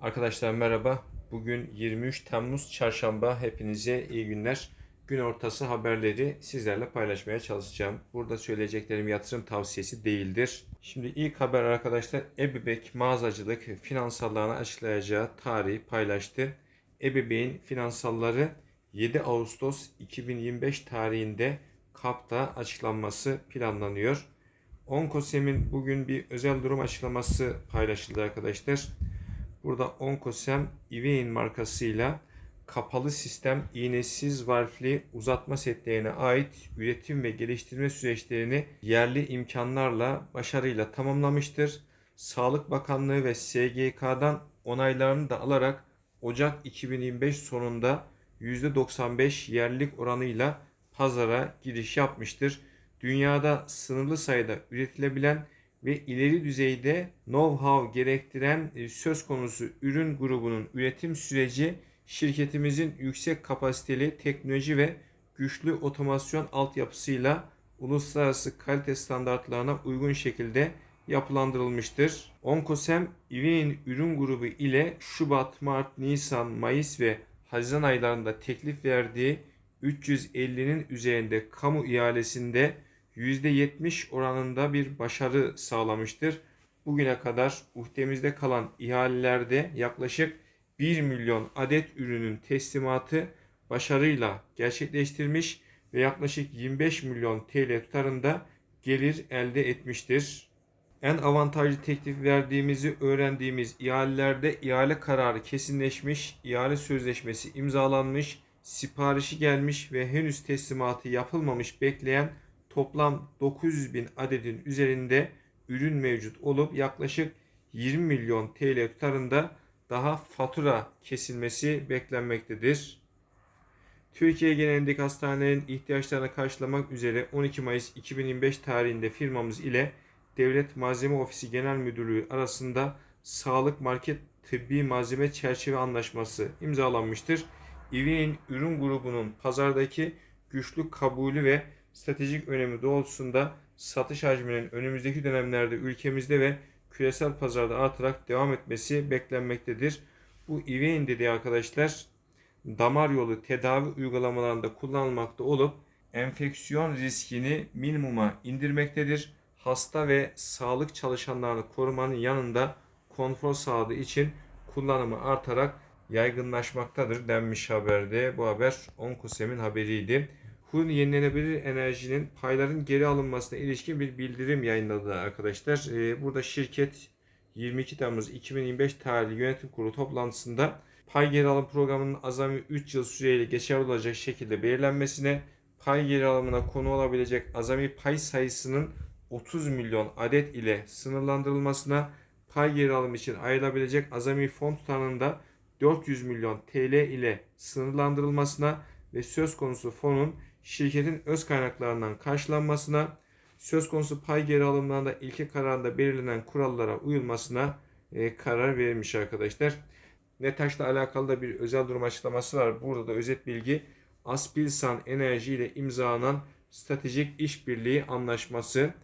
Arkadaşlar merhaba. Bugün 23 Temmuz Çarşamba. Hepinize iyi günler. Gün ortası haberleri sizlerle paylaşmaya çalışacağım. Burada söyleyeceklerim yatırım tavsiyesi değildir. Şimdi ilk haber arkadaşlar Ebibek mağazacılık finansallarını açıklayacağı tarihi paylaştı. Ebibek'in finansalları 7 Ağustos 2025 tarihinde KAP'ta açıklanması planlanıyor. Onkosem'in bugün bir özel durum açıklaması paylaşıldı arkadaşlar. Burada Onkosem Ivein markasıyla kapalı sistem iğnesiz valfli uzatma setlerine ait üretim ve geliştirme süreçlerini yerli imkanlarla başarıyla tamamlamıştır. Sağlık Bakanlığı ve SGK'dan onaylarını da alarak Ocak 2025 sonunda %95 yerlilik oranıyla pazara giriş yapmıştır. Dünyada sınırlı sayıda üretilebilen ve ileri düzeyde know-how gerektiren e, söz konusu ürün grubunun üretim süreci şirketimizin yüksek kapasiteli teknoloji ve güçlü otomasyon altyapısıyla uluslararası kalite standartlarına uygun şekilde yapılandırılmıştır. Onkosem Ivein ürün grubu ile Şubat, Mart, Nisan, Mayıs ve Haziran aylarında teklif verdiği 350'nin üzerinde kamu ihalesinde %70 oranında bir başarı sağlamıştır. Bugüne kadar uhdemizde kalan ihalelerde yaklaşık 1 milyon adet ürünün teslimatı başarıyla gerçekleştirmiş ve yaklaşık 25 milyon TL tutarında gelir elde etmiştir. En avantajlı teklif verdiğimizi öğrendiğimiz ihalelerde ihale kararı kesinleşmiş, ihale sözleşmesi imzalanmış, siparişi gelmiş ve henüz teslimatı yapılmamış bekleyen toplam 900 bin adedin üzerinde ürün mevcut olup yaklaşık 20 milyon TL tutarında daha fatura kesilmesi beklenmektedir. Türkiye genelindeki hastanelerin ihtiyaçlarını karşılamak üzere 12 Mayıs 2025 tarihinde firmamız ile Devlet Malzeme Ofisi Genel Müdürlüğü arasında Sağlık Market Tıbbi Malzeme Çerçeve Anlaşması imzalanmıştır. İVİ'nin ürün grubunun pazardaki güçlü kabulü ve stratejik önemi doğrultusunda satış hacminin önümüzdeki dönemlerde ülkemizde ve küresel pazarda artarak devam etmesi beklenmektedir. Bu İVEIN dediği arkadaşlar damar yolu tedavi uygulamalarında kullanılmakta olup enfeksiyon riskini minimuma indirmektedir. Hasta ve sağlık çalışanlarını korumanın yanında konfor sağladığı için kullanımı artarak yaygınlaşmaktadır denmiş haberde. Bu haber Onkosem'in haberiydi. Hun yenilenebilir enerjinin payların geri alınmasına ilişkin bir bildirim yayınladı arkadaşlar. Ee, burada şirket 22 Temmuz 2025 tarihli yönetim kurulu toplantısında pay geri alım programının azami 3 yıl süreyle geçerli olacak şekilde belirlenmesine, pay geri alımına konu olabilecek azami pay sayısının 30 milyon adet ile sınırlandırılmasına, pay geri alım için ayrılabilecek azami fon tutarında 400 milyon TL ile sınırlandırılmasına ve söz konusu fonun şirketin öz kaynaklarından karşılanmasına, söz konusu pay geri alımlarında ilke kararında belirlenen kurallara uyulmasına e, karar verilmiş arkadaşlar. Netaş'la alakalı da bir özel durum açıklaması var. Burada da özet bilgi Aspilsan Enerji ile imzalanan stratejik işbirliği anlaşması.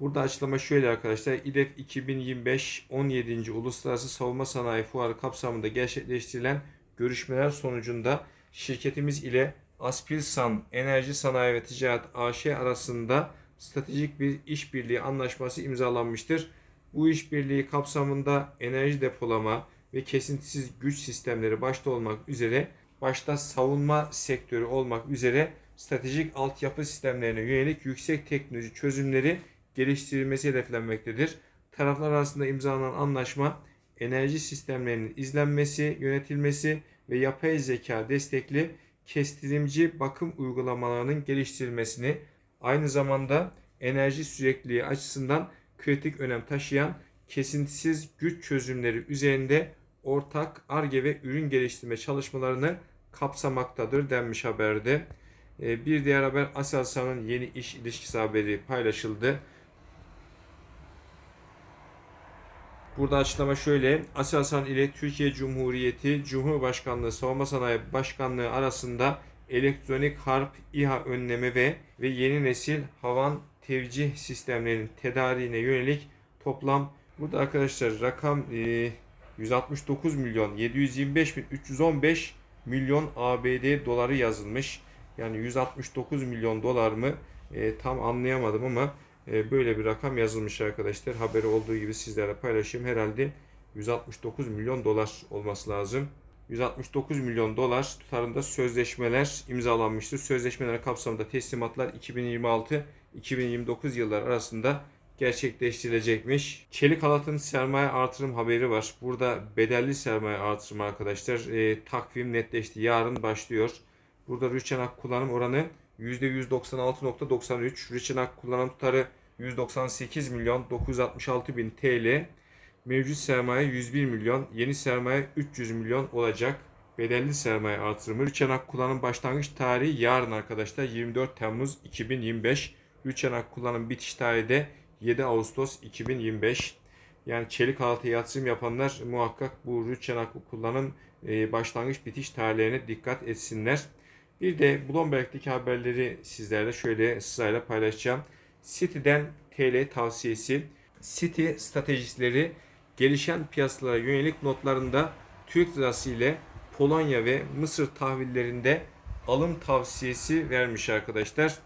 Burada açıklama şöyle arkadaşlar. İDEF 2025 17. Uluslararası Savunma Sanayi Fuarı kapsamında gerçekleştirilen görüşmeler sonucunda şirketimiz ile Aspilsan Enerji Sanayi ve Ticaret AŞ arasında stratejik bir işbirliği anlaşması imzalanmıştır. Bu işbirliği kapsamında enerji depolama ve kesintisiz güç sistemleri başta olmak üzere başta savunma sektörü olmak üzere stratejik altyapı sistemlerine yönelik yüksek teknoloji çözümleri geliştirilmesi hedeflenmektedir. Taraflar arasında imzalanan anlaşma enerji sistemlerinin izlenmesi, yönetilmesi ve yapay zeka destekli kestirimci bakım uygulamalarının geliştirilmesini aynı zamanda enerji sürekliliği açısından kritik önem taşıyan kesintisiz güç çözümleri üzerinde ortak ARGE ve ürün geliştirme çalışmalarını kapsamaktadır denmiş haberde. Ee, Bir diğer haber Aselsan'ın yeni iş ilişkisi haberi paylaşıldı. Burada açıklama şöyle. Aselsan ile Türkiye Cumhuriyeti Cumhurbaşkanlığı Savunma Sanayi Başkanlığı arasında elektronik harp, İHA önleme ve ve yeni nesil havan tevcih sistemlerinin tedariğine yönelik toplam burada arkadaşlar rakam e, 169 milyon 725 bin 315 milyon ABD doları yazılmış. Yani 169 milyon dolar mı E, tam anlayamadım ama böyle bir rakam yazılmış arkadaşlar. Haberi olduğu gibi sizlerle paylaşayım. Herhalde 169 milyon dolar olması lazım. 169 milyon dolar tutarında sözleşmeler imzalanmıştır. Sözleşmeler kapsamında teslimatlar 2026-2029 yıllar arasında gerçekleştirilecekmiş. Çelik Halat'ın sermaye artırım haberi var. Burada bedelli sermaye artırımı arkadaşlar. E, takvim netleşti. Yarın başlıyor. Burada rüçhanak kullanım oranı %196.93. Rüçhanak kullanım tutarı 198 milyon 966 bin TL. Mevcut sermaye 101 milyon, yeni sermaye 300 milyon olacak. Bedelli sermaye artırımı. Rüçhanak kullanım başlangıç tarihi yarın arkadaşlar 24 Temmuz 2025. Rüçhanak kullanım bitiş tarihi de 7 Ağustos 2025. Yani çelik halatı yatırım yapanlar muhakkak bu rüçhanak kullanım e, başlangıç bitiş tarihlerine dikkat etsinler. Bir de Bloomberg'deki haberleri sizlerle şöyle sırayla paylaşacağım. City'den TL tavsiyesi. City stratejistleri gelişen piyasalara yönelik notlarında Türk lirası ile Polonya ve Mısır tahvillerinde alım tavsiyesi vermiş arkadaşlar.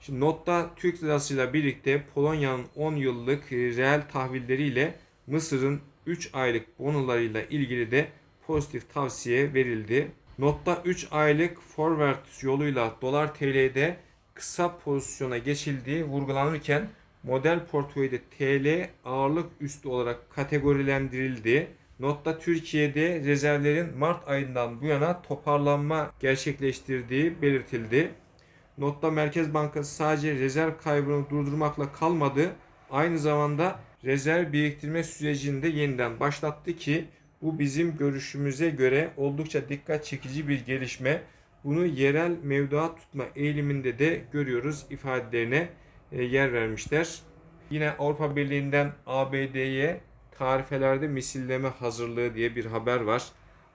Şimdi notta Türk lirasıyla birlikte Polonya'nın 10 yıllık e, reel tahvilleriyle Mısır'ın 3 aylık bonolarıyla ilgili de pozitif tavsiye verildi. Notta 3 aylık forward yoluyla dolar TL'de kısa pozisyona geçildiği vurgulanırken model portföyde TL ağırlık üstü olarak kategorilendirildi. Notta Türkiye'de rezervlerin Mart ayından bu yana toparlanma gerçekleştirdiği belirtildi. Notta Merkez Bankası sadece rezerv kaybını durdurmakla kalmadı. Aynı zamanda rezerv biriktirme sürecinde yeniden başlattı ki bu bizim görüşümüze göre oldukça dikkat çekici bir gelişme. Bunu yerel mevduat tutma eğiliminde de görüyoruz ifadelerine e, yer vermişler. Yine Avrupa Birliği'nden ABD'ye tarifelerde misilleme hazırlığı diye bir haber var.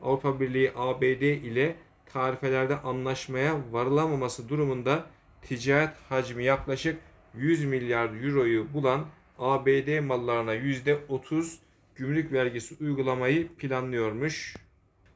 Avrupa Birliği ABD ile tarifelerde anlaşmaya varılamaması durumunda ticaret hacmi yaklaşık 100 milyar euroyu bulan ABD mallarına %30 gümrük vergisi uygulamayı planlıyormuş.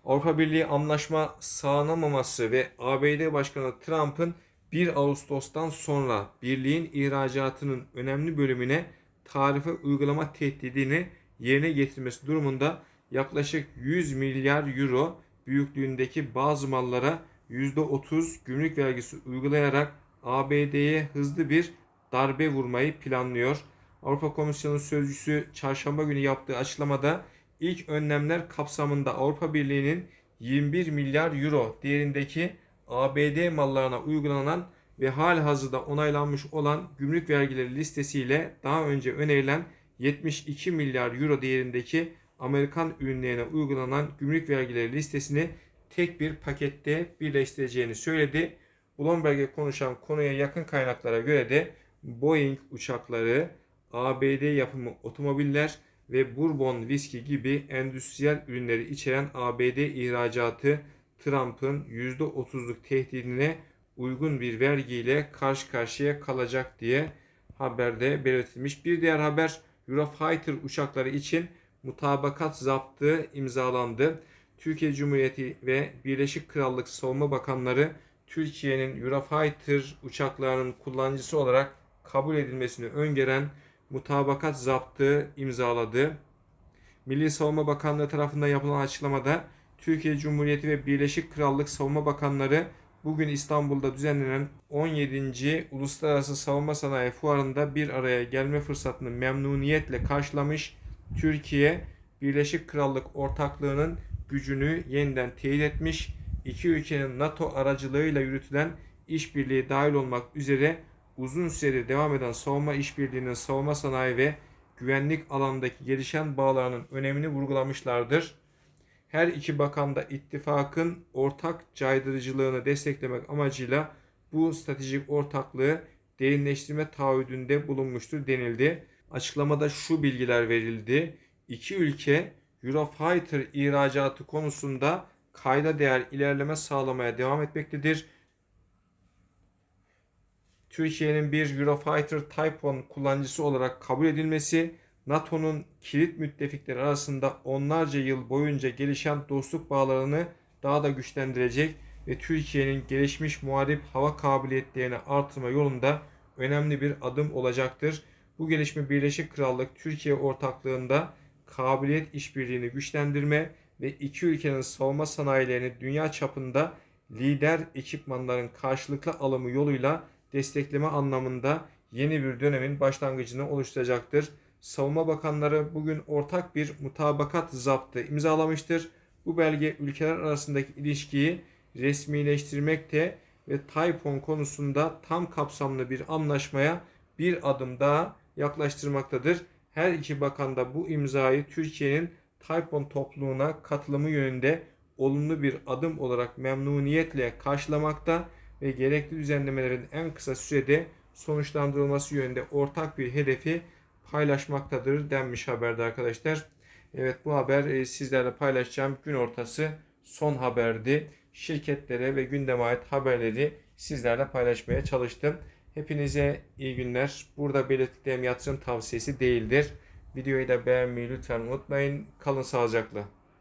Avrupa Birliği anlaşma sağlanamaması ve ABD Başkanı Trump'ın 1 Ağustos'tan sonra birliğin ihracatının önemli bölümüne tarife uygulama tehdidini yerine getirmesi durumunda yaklaşık 100 milyar euro büyüklüğündeki bazı mallara %30 gümrük vergisi uygulayarak ABD'ye hızlı bir darbe vurmayı planlıyor. Avrupa Komisyonu sözcüsü çarşamba günü yaptığı açıklamada ilk önlemler kapsamında Avrupa Birliği'nin 21 milyar euro değerindeki ABD mallarına uygulanan ve hali hazırda onaylanmış olan gümrük vergileri listesiyle daha önce önerilen 72 milyar euro değerindeki Amerikan ürünlerine uygulanan gümrük vergileri listesini tek bir pakette birleştireceğini söyledi. Bloomberg'e konuşan konuya yakın kaynaklara göre de Boeing uçakları, ABD yapımı otomobiller ve bourbon viski gibi endüstriyel ürünleri içeren ABD ihracatı Trump'ın %30'luk tehdidine uygun bir vergiyle karşı karşıya kalacak diye haberde belirtilmiş. Bir diğer haber Eurofighter uçakları için mutabakat zaptı imzalandı. Türkiye Cumhuriyeti ve Birleşik Krallık Savunma Bakanları Türkiye'nin Eurofighter uçaklarının kullanıcısı olarak kabul edilmesini öngören mutabakat zaptı imzaladı. Milli Savunma Bakanlığı tarafından yapılan açıklamada Türkiye Cumhuriyeti ve Birleşik Krallık Savunma Bakanları bugün İstanbul'da düzenlenen 17. Uluslararası Savunma Sanayi Fuarı'nda bir araya gelme fırsatını memnuniyetle karşılamış. Türkiye, Birleşik Krallık ortaklığının gücünü yeniden teyit etmiş. İki ülkenin NATO aracılığıyla yürütülen işbirliği dahil olmak üzere uzun süredir devam eden savunma işbirliğinin savunma sanayi ve güvenlik alanındaki gelişen bağlarının önemini vurgulamışlardır. Her iki bakan da ittifakın ortak caydırıcılığını desteklemek amacıyla bu stratejik ortaklığı derinleştirme taahhüdünde bulunmuştur denildi. Açıklamada şu bilgiler verildi. İki ülke Eurofighter ihracatı konusunda kayda değer ilerleme sağlamaya devam etmektedir. Türkiye'nin bir Eurofighter Type 1 kullanıcısı olarak kabul edilmesi, NATO'nun kilit müttefikleri arasında onlarca yıl boyunca gelişen dostluk bağlarını daha da güçlendirecek ve Türkiye'nin gelişmiş muharip hava kabiliyetlerini artırma yolunda önemli bir adım olacaktır. Bu gelişme Birleşik Krallık Türkiye ortaklığında kabiliyet işbirliğini güçlendirme ve iki ülkenin savunma sanayilerini dünya çapında lider ekipmanların karşılıklı alımı yoluyla destekleme anlamında yeni bir dönemin başlangıcını oluşturacaktır. Savunma Bakanları bugün ortak bir mutabakat zaptı imzalamıştır. Bu belge ülkeler arasındaki ilişkiyi resmileştirmekte ve Taypon konusunda tam kapsamlı bir anlaşmaya bir adım daha yaklaştırmaktadır. Her iki bakan da bu imzayı Türkiye'nin Taypon topluluğuna katılımı yönünde olumlu bir adım olarak memnuniyetle karşılamakta ve gerekli düzenlemelerin en kısa sürede sonuçlandırılması yönünde ortak bir hedefi paylaşmaktadır denmiş haberde arkadaşlar. Evet bu haber e, sizlerle paylaşacağım gün ortası son haberdi. Şirketlere ve gündeme ait haberleri sizlerle paylaşmaya çalıştım. Hepinize iyi günler. Burada belirttiklerim yatırım tavsiyesi değildir. Videoyu da beğenmeyi lütfen unutmayın. Kalın sağlıcakla.